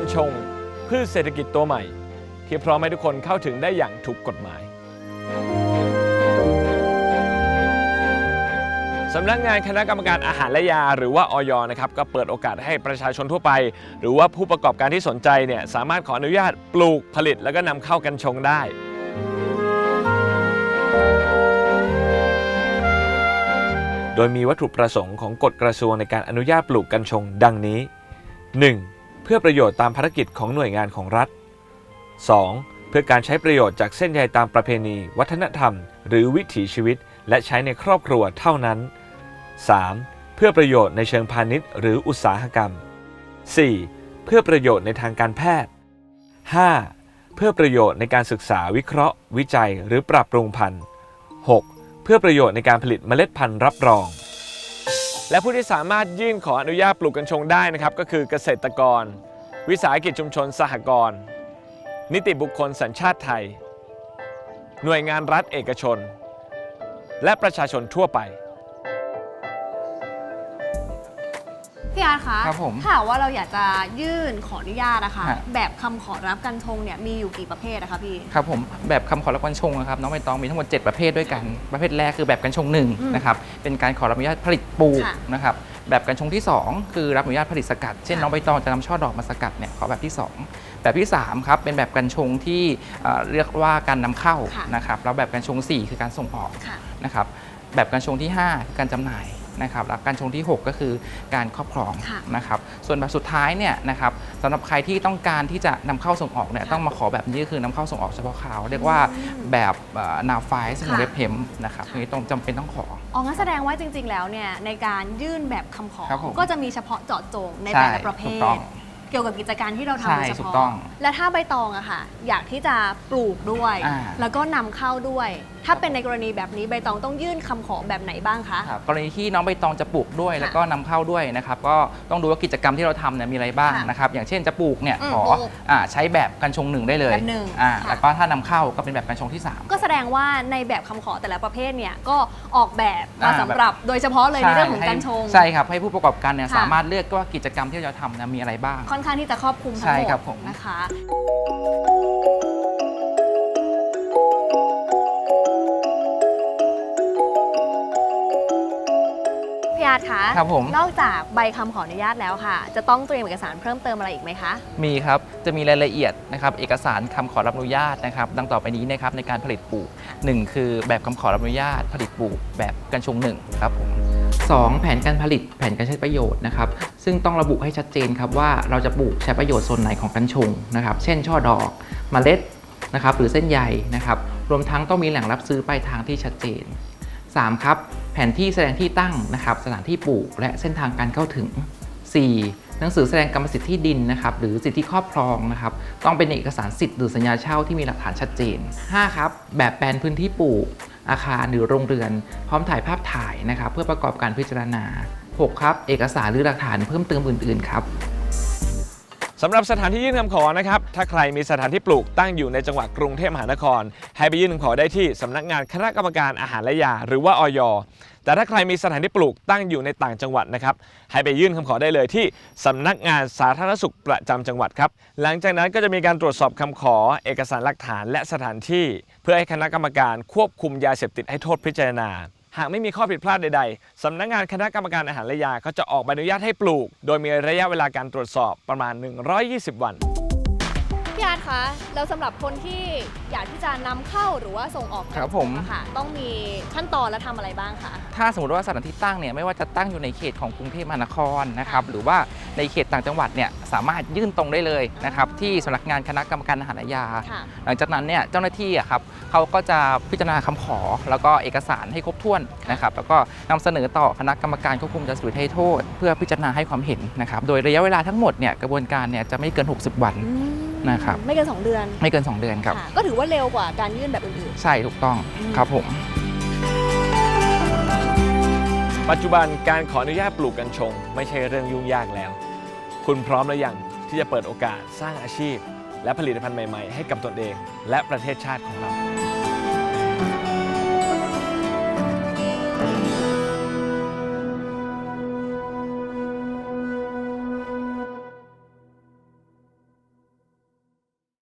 กัญชง พืชเศรษฐกิจตัวใหม่ ที่พร้อมให้ทุกคนเข้าถึงได้อย่างถูกกฎหมายสำนักงานคณะกรรมการอาหารและยา หรือว่าออยนะครับก็เปิดโอกาสให้ประชาชนทั่วไป หรือว่าผู้ประกอบการที่สนใจเนี่ยสามารถขออนุญาตปลูกผลิตแล้วก็นำเข้ากัญชงได้ โดยมีวัตถุประสงค์ของกฎกระทรวงในการอนุญาตปลูกกัญชงดังนี้ 1. เพื่อประโยชน์ตามภารกิจของหน่วยงานของรัฐ 2. เพื่อการใช้ประโยชน์จากเส้นใยตามประเพณี วัฒนธรรม หรือวิถีชีวิต และใช้ในครอบครัวเท่านั้น 3. เพื่อประโยชน์ในเชิงพาณิชย์ หรืออุตสาหกรรม 4. เพื่อประโยชน์ในทางการแพทย์ 5. เพื่อประโยชน์ในการศึกษาวิเคราะห์ วิจัย หรือปรับปรุงพันธุ์ 6. เพื่อประโยชน์ในการผลิตเมล็ดพันธุ์รับรอง และผู้ที่สามารถยื่นขออนุญาตปลูกกัญชงได้นะครับ ก็คือเกษตรกร วิสาหกิจชุมชนสหกรณ์นิติบุคคลสัญชาติไทย หน่วยงานรัฐเอกชน และประชาชนทั่วไป พี่อาร์ตคะครับผมถ้าหากว่าเราอยากจะยื่นขออนุญาตนะคะ ฮะ แบบคำขอรับกัญชงเนี่ยมีอยู่กี่ประเภทนะคะพี่ ครับผมแบบคำขอรับกัญชงนะครับน้องใบตองมีทั้งหมด 7 ประเภทด้วยกัน ประเภทแรกคือแบบกัญชงหนึ่งอืมนะครับเป็นการขอรับอนุญาตผลิตปลูกค่ะนะครับแบบกัญชงที่ 2 คือรับอนุญาตผลิตสกัด เช่นค่ะ น้องใบตองจะนำช่อดอกมาสกัดเนี่ยขอแบบที่ 2 แบบที่3ครับเป็นแบบกัญชงที่เอ่อเรียกว่าการนำเข้าค่ะนะครับแล้วแบบกัญชง 4 คือการส่งออกค่ะ นะครับแบบกัญชงที่ 5 คือการจำหน่าย นะครับแล้วกัญชงที่ 6 ก็คือการครอบครองค่ะนะครับส่วนแบบสุดท้ายเนี่ยนะครับสำหรับใครที่ต้องการที่จะนำเข้าส่งออกเนี่ยค่ะต้องมาขอแบบนี้ก็คือนำเข้าส่งออกเฉพาะข่าวเรียกว่าแบบนาไฟซึ่งค่ะเว็บเพมนะครับอันนี้ต้องจำเป็นต้องขออ๋องั้นแสดงว่าจริง ๆ แล้วเนี่ยในการยื่นแบบคำขอครับผมก็จะมีเฉพาะเจาะจงในใช่แต่ละประเภถูทกต้องเกี่ยวกับกิจการที่เราทำใช่โดยเฉถูกพาะต้องและถ้าใบตองอะค่ะ อยากที่จะปลูกด้วยอ่าแล้วก็นำเข้าด้วยถ้าเป็นในกรณีแบบนี้ใบตองต้องยื่นคำขอแบบไหนบ้างคะ ครับกรณีที่น้องใบตองจะปลูกด้วยค่ะแล้วก็นำเข้าด้วยนะครับก็ต้องดูว่ากิจกรรมที่เราทำเนี่ยมีอะไรบ้างค่ะนะครับอย่างเช่นจะปลูกเนี่ยอืมขอปลูกอ่าใช้แบบกัญชงหนึ่งได้เลยแบบหนึ่งอ่าค่ะ แล้วก็ถ้านำเข้าก็เป็นแบบกัญชงที่สาม ก็แสดงว่าในแบบคำขอแต่ละประเภทเนี่ยก็ออกแบบมาอ่า สำหรับโดยเฉพาะเลยในเรื่องของให้กัญชง ใช่ครับให้ผู้ประกอบการเนี่ยค่ะ สามารถเลือกว่ากิจกรรมที่เราจะทำเนยมีอะไรบ้าง ค่อนข้างที่จะครอบคลุมทั้งใช่หมดครับผม นะคะ ตคะครับผม นอกจากใบคำขออนุญาตแล้วค่ะ จะต้องเตรียมเอกสารเพิ่มเติมอะไรอีกไหมคะ มีครับ จะมีรายละเอียดนะครับเอกสารคำขอรับอนุญาตนะครับดังต่อไปนี้นะครับในการผลิตปลูก 1 คือแบบคำขอรับอนุญาต ผลิตปลูกแบบกัญชงหนึ่งครับผมสองแผนการผลิตแผนการใช้ประโยชน์นะครับซึ่งต้องระบุให้ชัดเจนครับว่าเราจะปลูกใช้ประโยชน์ส่วนไหนของกัญชงนะครับเช่น ช่อดอกเมล็ดนะครับหรือเส้นใยนะครับรวมทั้งต้องมีแหล่งรับซื้อปลายทางที่ชัดเจน 3. ครับ แผนที่แสดงที่ตั้งนะครับสถานที่ปลูกและเส้นทางการเข้าถึง 4. หนังสือแสดงกรรมสิทธิ์ที่ดินนะครับหรือสิทธิครอบครองนะครับต้องเป็นเอกสารสิทธิ์หรือสัญญาเช่าที่มีหลักฐานชัดเจน 5. ครับแบบแปลนพื้นที่ปลูก อาคารหรือโรงเรือน พร้อมถ่ายภาพถ่ายนะครับเพื่อประกอบการพิจารณา 6. ครับเอกสารหรือหลักฐานเพิ่มเติมอื่นๆครับ สำหรับสถานที่ยื่นคำขอนะครับ ถ้าใครมีสถานที่ปลูกตั้งอยู่ในจังหวัดกรุงเทพมหานคร ให้ไปยื่นคำขอได้ที่สำนักงานคณะกรรมการอาหารและยา หรือว่าออย แต่ถ้าใครมีสถานที่ปลูกตั้งอยู่ในต่างจังหวัดนะครับ ให้ไปยื่นคำขอได้เลยที่สำนักงานสาธารณสุขประจำจังหวัดครับ หลังจากนั้นก็จะมีการตรวจสอบคำขอ เอกสารหลักฐานและสถานที่ เพื่อให้คณะกรรมการควบคุมยาเสพติดให้โทษพิจารณา หากไม่มีข้อผิดพลาดใดๆ สำนักงานคณะกรรมการอาหารและยาก็จะออกใบอนุญาตให้ปลูก โดยมีระยะเวลาการตรวจสอบประมาณ 120 วัน พี่อาร์ตคะ แล้วสำหรับคนที่อยากที่จะนำเข้าหรือว่าส่งออกครับผมกัญชงอะค่ะ ต้องมีขั้นตอนและทำอะไรบ้างคะ ถ้าสมมติว่าสถานที่ตั้งเนี่ยไม่ว่าจะตั้งอยู่ในเขตของกรุงเทพมหานครนะครับหรือว่าในเขตต่างจังหวัดเนี่ยสามารถยื่นตรงได้เลยนะครับที่สำนักงานคณะกรรมการอาหารและยา ค่ะ หลังจากนั้นเนี่ยเจ้าหน้าที่อะครับเขาก็จะพิจารณาคำขอ แล้วก็เอกสารให้ครบถ้วนนะครับแล้วก็นำเสนอต่อคณะกรรมการควบคุมยาเสพติดให้โทษ เพื่อพิจารณาให้ความเห็นนะครับโดยระยะเวลาทั้งหมดเนี่ยกระบวนการเนี่ยจะไม่เกิน 60 วัน อืม นะครับไม่เกิน 2 เดือนไม่เกิน 2 เดือนครับ ค่ะก็ถือว่าเร็วกว่าการยื่นแบบอื่น ใช่ถูกต้องอืม ครับผม ปัจจุบันการขออนุญาตปลูกกัญชง ไม่ใช่เรื่องยุ่งยากแล้ว คุณพร้อมหรือยังที่จะเปิดโอกาสสร้างอาชีพ และผลิตภัณฑ์ใหม่ ๆ ให้กับตนเอง และประเทศชาติของเรา